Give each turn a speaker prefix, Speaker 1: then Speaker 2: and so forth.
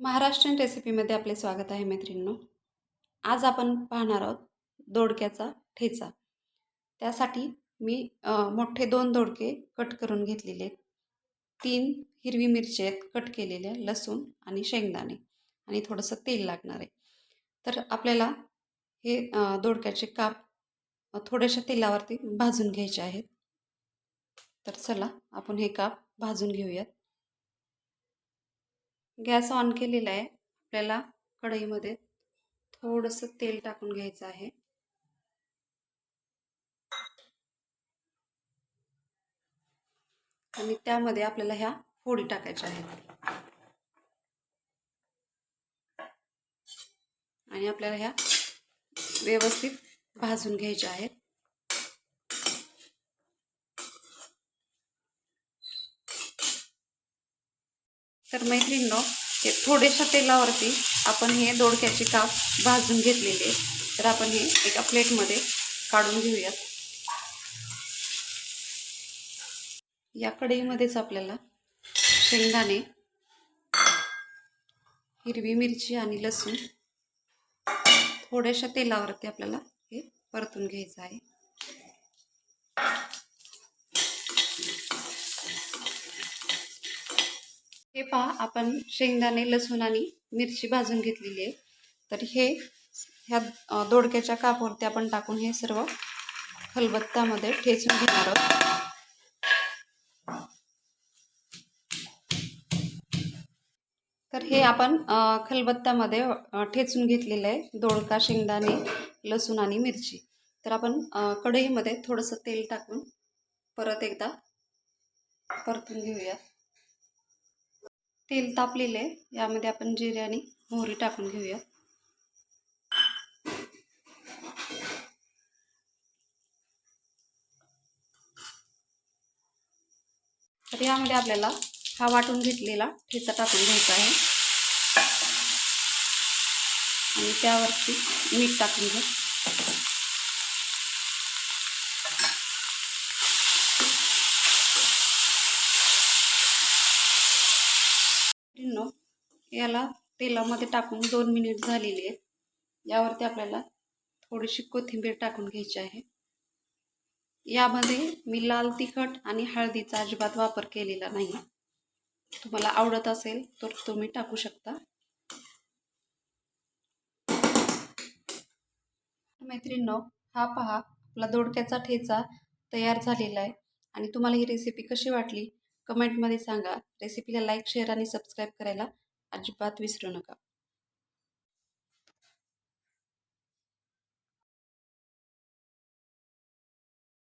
Speaker 1: महाराष्ट्रीयन रेसिपीमध्ये आपले स्वागत आहे मैत्रिणींनो. आज आपण पाहणार आहोत दोडक्याचा ठेचा. त्यासाठी मी मोठे दोन दोडके कट करून घेतलेले आहेत. तीन हिरवी मिरची आहेत कट केलेल्या लसूण आणि शेंगदाणे. आणि थोडंसं तेल लागणार आहे. तर आपल्याला हे दोडक्याचे काप थोड्याशा तेलावरती भाजून घ्यायचे आहेत. तर चला आपण हे काप भाजून घेऊयात. गॅस ऑन केलेला आहे आपल्याला कढईमध्ये. थोडंसं तेल टाकून घ्यायचं आहे. आणि त्यामध्ये आपल्याला ह्या फोडी टाकायच्या आहेत. आणि आपल्याला ह्या व्यवस्थित भाजून घ्यायच्या आहेत. तर मैत्रिणींनो हे थोड्याशा तेलावरती आपण हे दोडक्याचे काप भाजून घेतलेले तर आपण हे एका प्लेटमध्ये काढून घेऊयात. या कढईमध्येच आपल्याला शेंगदाणे हिरवी मिरची आणि लसूण थोड्याशा तेलावरती आपल्याला हे परतून घ्यायचं आहे. हे पहा आपण शेंगदाणे लसूण आणि मिरची भाजून घेतलेली आहे. तर हे ह्या दोडक्याच्या कापवरती आपण टाकून हे सर्व खलबत्त्यामध्ये ठेचून घेणार आहोत. तर हे आपण खलबत्त्यामध्ये ठेचून घेतलेलं आहे दोडका शेंगदाणे लसूण आणि मिरची. तर आपण कढईमध्ये थोडंसं तेल टाकून परत एकदा परतून घेऊया. तेल तापलेलं आहे. यामध्ये आपण जिरे आणि मोहरी टाकून घेऊया. तर यामध्ये आपल्याला हा वाटून घेतलेला ठेचा टाकून घ्यायचा आहे. आणि त्यावरती मीठ टाकून घ्या याला तेलामध्ये टाकून दोन मिनिट झालेली आहेत. यावरती आपल्याला थोडीशी कोथिंबीर टाकून घ्यायची आहे. यामध्ये मी लाल तिखट आणि हळदीचा अजिबात वापर केलेला नाही. तुम्हाला आवडत असेल तर तुम्ही टाकू शकता. मैत्रिणींनो हा पहा आपला दोडक्याचा ठेचा तयार झालेला आहे. आणि तुम्हाला ही रेसिपी कशी वाटली? कमेंटमध्ये सांगा. रेसिपीला लाईक शेअर आणि सबस्क्राईब करायला अजिबात विसरू नका.